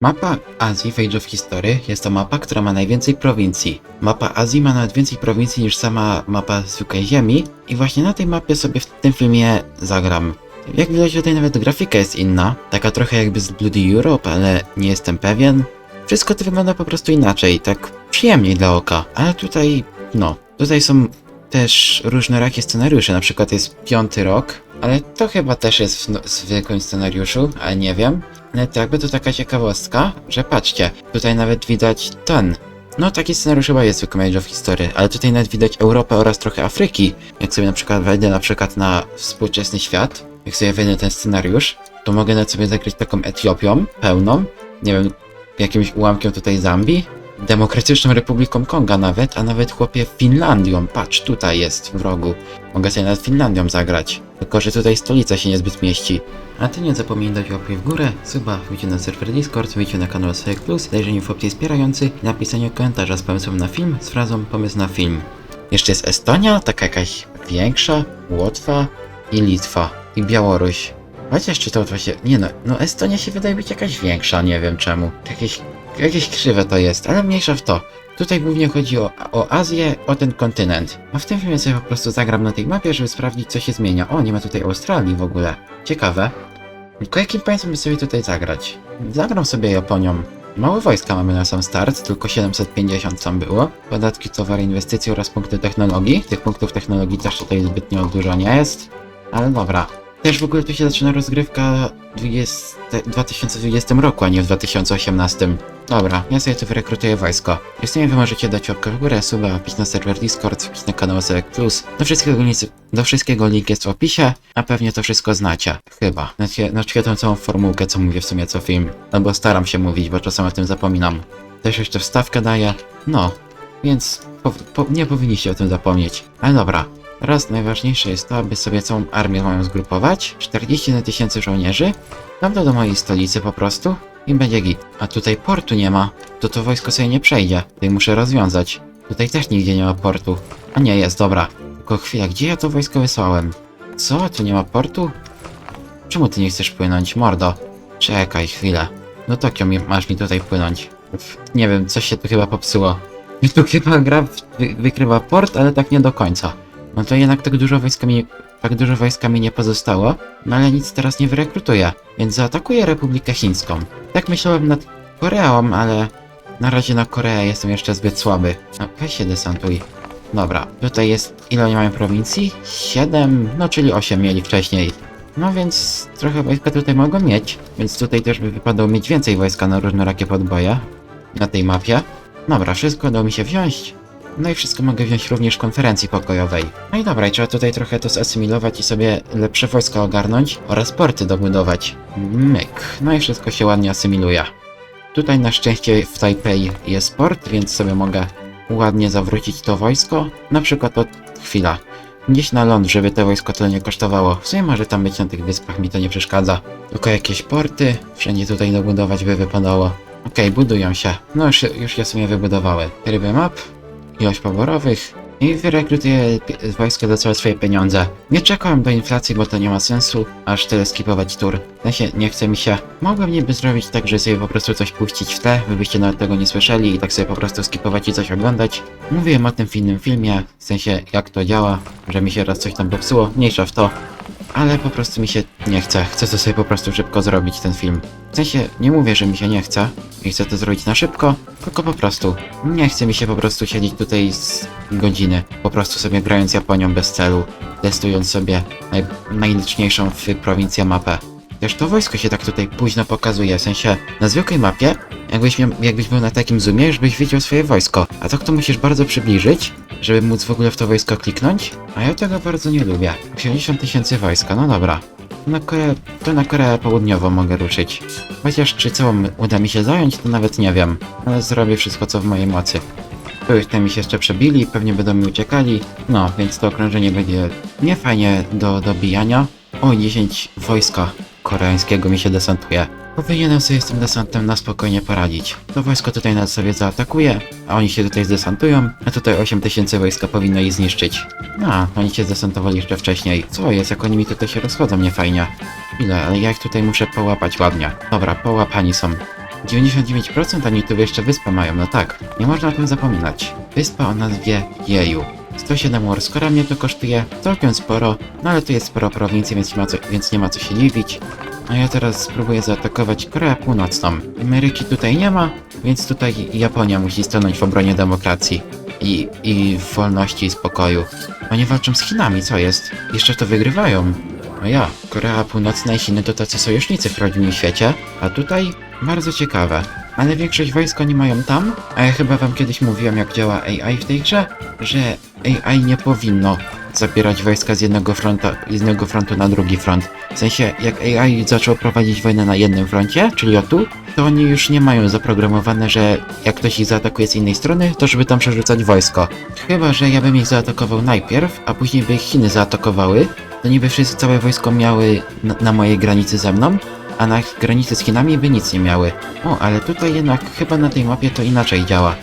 Mapa Azji w Age of History jest to mapa, która ma najwięcej prowincji. Mapa Azji ma nawet więcej prowincji niż sama mapa zwykłej Ziemi. I właśnie na tej mapie sobie w tym filmie zagram. Jak widać tutaj nawet grafika jest inna, taka trochę jakby z Bloody Europe, ale nie jestem pewien. Wszystko to wygląda po prostu inaczej, tak przyjemniej dla oka, ale tutaj, no, tutaj są też różnorakie scenariusze, na przykład jest piąty rok, ale to chyba też jest w zwykłym scenariuszu, ale nie wiem. To jakby to taka ciekawostka, że patrzcie, tutaj nawet widać ten. No taki scenariusz chyba jest w Age of History, ale tutaj nawet widać Europę oraz trochę Afryki. Jak sobie na przykład wejdę na przykład na współczesny świat, jak sobie wejdę ten scenariusz, to mogę nawet sobie zakryć taką Etiopią pełną, nie wiem, jakimś ułamkiem tutaj Zambii, Demokratyczną Republiką Konga nawet, a nawet chłopie Finlandią, patrz, tutaj jest w rogu. Mogę sobie nawet Finlandią zagrać, tylko że tutaj stolica się niezbyt mieści. A ty nie zapomnij dać łapy w górę, suba, wbicie na serwer Discord, wbicie na kanał Sejek Plus, zajrzenie w opcję wspierający i napisanie komentarza z pomysłem na film, z frazą pomysł na film. Jeszcze jest Estonia, taka jakaś większa, Łotwa i Litwa i Białoruś. Chociaż czy to właśnie... Nie no, no Estonia się wydaje być jakaś większa, nie wiem czemu. Jakieś, jakieś krzywe to jest, ale mniejsza w to. Tutaj głównie chodzi o, o Azję, o ten kontynent. A w tym filmie sobie po prostu zagram na tej mapie, żeby sprawdzić co się zmienia. O, nie ma tutaj Australii w ogóle. Ciekawe. Tylko jakim państwem by sobie tutaj zagrać? Zagram sobie Japonią. Mało wojska mamy na sam start, tylko 750 tam było. Podatki, towary, inwestycje oraz punkty technologii. Tych punktów technologii też tutaj zbytnio dużo nie jest. Ale dobra. Też w ogóle tu się zaczyna rozgrywka 20, 2020 roku, a nie w 2018. Dobra, ja sobie tu wyrekrutuję wojsko. Jeśli wy możecie dać łapkę w górę, suba, wpić na serwer Discord, wpić na kanał Select Plus. Do wszystkiego, do wszystkiego link jest w opisie, a pewnie to wszystko znacie. Chyba. Znacie tą całą formułkę, co mówię w sumie co film. Albo staram się mówić, bo czasem o tym zapominam. Też jeszcze wstawkę daję. No, więc po, po, nie powinniście o tym zapomnieć. Ale dobra. Teraz najważniejsze jest to, aby sobie całą armię moją zgrupować. 41 tysięcy żołnierzy. To do mojej stolicy po prostu i będzie git. A tutaj portu nie ma. To to wojsko sobie nie przejdzie. Tutaj muszę rozwiązać. Tutaj też nigdzie nie ma portu. A nie, jest, dobra. Tylko chwila, gdzie ja to wojsko wysłałem? Co? Tu nie ma portu? Czemu ty nie chcesz płynąć, mordo? Czekaj chwilę. Do Tokio masz mi tutaj płynąć. Nie wiem, coś się tu chyba popsuło. Tu chyba gra wy, wykrywa port, ale tak nie do końca. No to jednak tak dużo wojska mi, tak dużo wojska mi nie pozostało, no ale nic teraz nie wyrekrutuję, więc zaatakuję Republikę Chińską. Tak myślałem nad Koreą, ale na razie na Koreę jestem jeszcze zbyt słaby. No weź się desantuj. Dobra, tutaj jest, ile oni mają prowincji? 7, no czyli 8 mieli wcześniej. No więc trochę wojska tutaj mogą mieć, więc tutaj też by wypadało mieć więcej wojska na różnorakie podboje na tej mapie. Dobra, wszystko udało mi się wziąć. No i wszystko mogę wziąć również konferencji pokojowej. No i dobra, trzeba tutaj trochę to zasymilować i sobie lepsze wojska ogarnąć oraz porty dobudować. Myk. No i wszystko się ładnie asymiluje. Tutaj na szczęście w Taipei jest port, więc sobie mogę ładnie zawrócić to wojsko. Na przykład od chwila. Gdzieś na ląd, żeby to wojsko tyle nie kosztowało. W sumie może tam być na tych wyspach, mi to nie przeszkadza. Tylko jakieś porty, wszędzie tutaj dobudować by wypadało. Okej, budują się. No już, już je sobie wybudowały. Tryby map, ilość poborowych i wyrekrutuję wojsko za całe swoje pieniądze. Nie czekałem do inflacji, bo to nie ma sensu, aż tyle skipować tur. W sensie, nie chce mi się. Mogłem niby zrobić tak, że sobie po prostu coś puścić w tle, byście nawet tego nie słyszeli i tak sobie po prostu skipować i coś oglądać. Mówiłem o tym w innym filmie, w sensie jak to działa, że mi się raz coś tam popsuło, mniejsza w to. Ale po prostu mi się nie chce. Chcę to sobie po prostu szybko zrobić, ten film. W sensie, nie mówię, że mi się nie chce i chcę to zrobić na szybko, tylko po prostu nie chce mi się po prostu siedzieć tutaj z godziny, po prostu sobie grając Japonią bez celu, testując sobie naj, najliczniejszą w prowincji mapę. Też to wojsko się tak tutaj późno pokazuje, w sensie na zwykłej mapie, jakbyś, miał, jakbyś był na takim zoomie, już byś widział swoje wojsko, a tak to musisz bardzo przybliżyć, żeby móc w ogóle w to wojsko kliknąć, a ja tego bardzo nie lubię. 80 tysięcy wojska, no dobra. Na Koreę, to na Koreę Południową mogę ruszyć. Chociaż czy całą uda mi się zająć, to nawet nie wiem. Ale zrobię wszystko co w mojej mocy. Tu już tam mi się jeszcze przebili, pewnie będą mi uciekali. No, więc to okrążenie będzie niefajnie do dobijania. O, 10 wojska koreańskiego mi się desantuje. Powinienem sobie z tym desantem na spokojnie poradzić. To wojsko tutaj nas sobie zaatakuje, a oni się tutaj zdesantują, a tutaj 8000 wojska powinno ich zniszczyć. A, oni się zdesantowali jeszcze wcześniej. Co jest, jak oni mi tutaj się rozchodzą niefajnie. Ile, ale ja ich tutaj muszę połapać ładnie. Dobra, połapani są. 99% oni tu jeszcze wyspę mają, no tak, nie można o tym zapominać. Wyspa o nazwie Jeju. 107 Warscora mnie to kosztuje całkiem sporo, no ale tu jest sporo prowincji, więc nie ma co, więc nie ma co się dziwić. A ja teraz spróbuję zaatakować Koreę Północną. Ameryki tutaj nie ma, więc tutaj Japonia musi stanąć w obronie demokracji i, i wolności i spokoju. Oni walczą z Chinami, co jest? Jeszcze to wygrywają. No ja, Korea Północna i Chiny to tacy sojusznicy w prawdziwym świecie, a tutaj bardzo ciekawe. Ale większość wojsk oni mają tam, a ja chyba wam kiedyś mówiłem jak działa AI w tej grze, że AI nie powinno zabierać wojska z jednego, fronta, z jednego frontu na drugi front. W sensie, jak AI zaczął prowadzić wojnę na jednym froncie, czyli o tu, to oni już nie mają zaprogramowane, że jak ktoś ich zaatakuje z innej strony, to żeby tam przerzucać wojsko. Chyba, że ja bym ich zaatakował najpierw, a później by ich Chiny zaatakowały, to niby wszyscy całe wojsko miały na, na mojej granicy ze mną, a na granicy z Chinami by nic nie miały. O, ale tutaj jednak chyba na tej mapie to inaczej działa.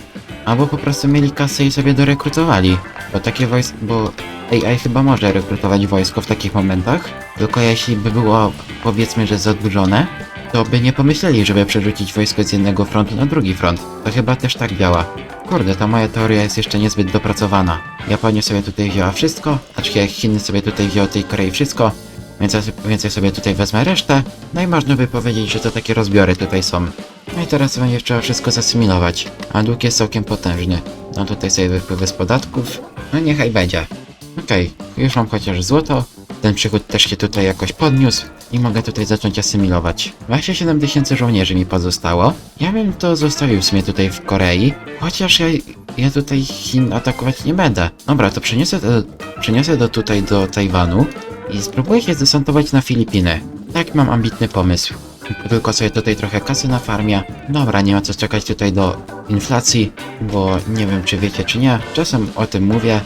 Albo po prostu mieli kasę i sobie dorekrutowali. Bo takie wojsko, bo AI chyba może rekrutować wojsko w takich momentach, tylko jeśli by było powiedzmy, że zadłużone, to by nie pomyśleli, żeby przerzucić wojsko z jednego frontu na drugi front. To chyba też tak działa. Kurde, ta moja teoria jest jeszcze niezbyt dopracowana. Japonia sobie tutaj wzięła wszystko, aczkolwiek Chiny sobie tutaj wzięły tej Korei wszystko, więc więc ja sobie tutaj wezmę resztę, no i można by powiedzieć, że to takie rozbiory tutaj są. No i teraz będzie trzeba wszystko zasymilować, a dług jest całkiem potężny. No tutaj sobie wypływy z podatków, no niechaj będzie. Okej, już mam chociaż złoto, ten przychód też się tutaj jakoś podniósł i mogę tutaj zacząć asymilować. 27 tysięcy żołnierzy mi pozostało. Ja bym to zostawił w sumie tutaj w Korei, chociaż ja, ja tutaj Chin atakować nie będę. Dobra, to przeniosę to, przeniosę to tutaj do Tajwanu i spróbuję się zdesantować na Filipiny. Tak mam ambitny pomysł. Tylko sobie tutaj trochę kasy na farmie. Dobra, nie ma co czekać tutaj do inflacji, bo nie wiem czy wiecie czy nie. Czasem o tym mówię,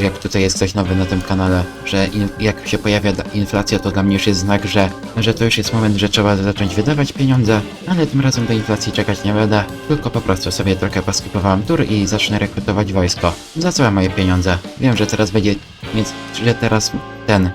jak tutaj jest coś nowe na tym kanale, że jak się pojawia inflacja, to dla mnie już jest znak, że, że to już jest moment, że trzeba zacząć wydawać pieniądze, ale tym razem do inflacji czekać nie będę, tylko po prostu sobie trochę poskipowałem tur i zacznę rekrutować wojsko. Za całe moje pieniądze. Wiem, że teraz będzie, więc, że teraz ten,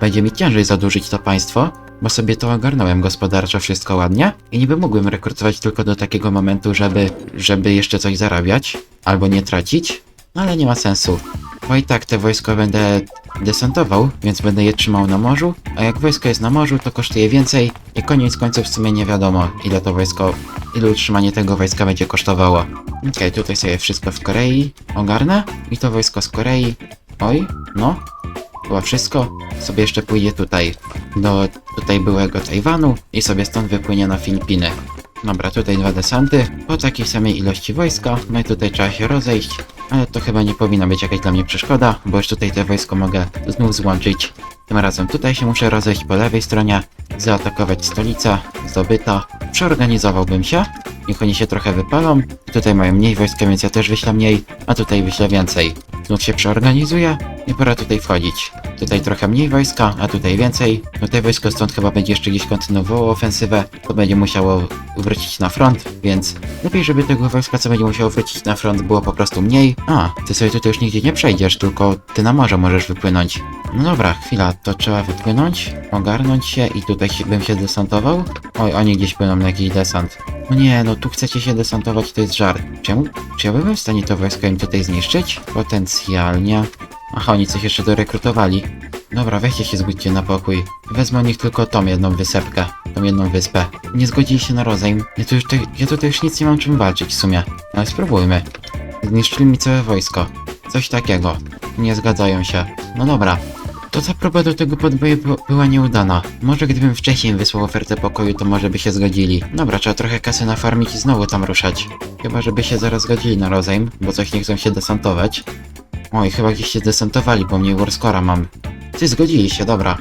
będzie mi ciężej zadłużyć to państwo, bo sobie to ogarnąłem gospodarczo wszystko ładnie i niby mógłbym rekrutować tylko do takiego momentu, żeby, żeby jeszcze coś zarabiać albo nie tracić, no ale nie ma sensu. Bo i tak te wojsko będę desantował, więc będę je trzymał na morzu, a jak wojsko jest na morzu, to kosztuje więcej i koniec końców w sumie nie wiadomo, ile to wojsko, ile utrzymanie tego wojska będzie kosztowało. Okej, tutaj sobie wszystko w Korei ogarnę i to wojsko z Korei, oj, no, chyba wszystko, sobie jeszcze pójdzie tutaj, do tutaj byłego Tajwanu i sobie stąd wypłynie na Filipiny. Dobra, tutaj dwa desanty, po takiej samej ilości wojska, no i tutaj trzeba się rozejść, ale to chyba nie powinna być jakaś dla mnie przeszkoda, bo już tutaj te wojsko mogę znów złączyć. Tym razem tutaj się muszę rozejść po lewej stronie, zaatakować stolica, zdobyta, przeorganizowałbym się, niech oni się trochę wypalą, tutaj mają mniej wojska, więc ja też wyślę mniej, a tutaj wyślę więcej. Znów się przeorganizuję i pora tutaj wchodzić. Tutaj trochę mniej wojska, a tutaj więcej. No te wojsko stąd chyba będzie jeszcze gdzieś kontynuowało ofensywę, to będzie musiało wrócić na front, więc lepiej, żeby tego wojska, co będzie musiało wrócić na front, było po prostu mniej. A, ty sobie tutaj już nigdzie nie przejdziesz, tylko ty na morze możesz wypłynąć. No dobra, chwila, to trzeba wypłynąć, ogarnąć się i tutaj bym się desantował. Oj, oni gdzieś płyną na jakiś desant. No nie, no tu chcecie się desantować, to jest żart. Czemu? Czy ja byłem w stanie to wojsko im tutaj zniszczyć? Potencjalnie. Aha, oni coś jeszcze dorekrutowali. Dobra, weźcie się zbudźcie na pokój. Wezmę nich tylko tą jedną wysepkę, tą jedną wyspę. Nie zgodzili się na rozejm. Ja, tu już te, ja tutaj już nic nie mam czym walczyć w sumie. Ale spróbujmy. Zniszczyli mi całe wojsko. Coś takiego. Nie zgadzają się. No dobra. To ta próba do tego podboju by- była nieudana. Może gdybym wcześniej wysłał ofertę pokoju, to może by się zgodzili. Dobra, trzeba trochę kasy nafarmić i znowu tam ruszać. Chyba, żeby się zaraz zgodzili na rozejm, bo coś nie chcą się desantować. Oj, chyba gdzieś się desantowali, bo mniej Warscora mam. Ty zgodzili się, dobra.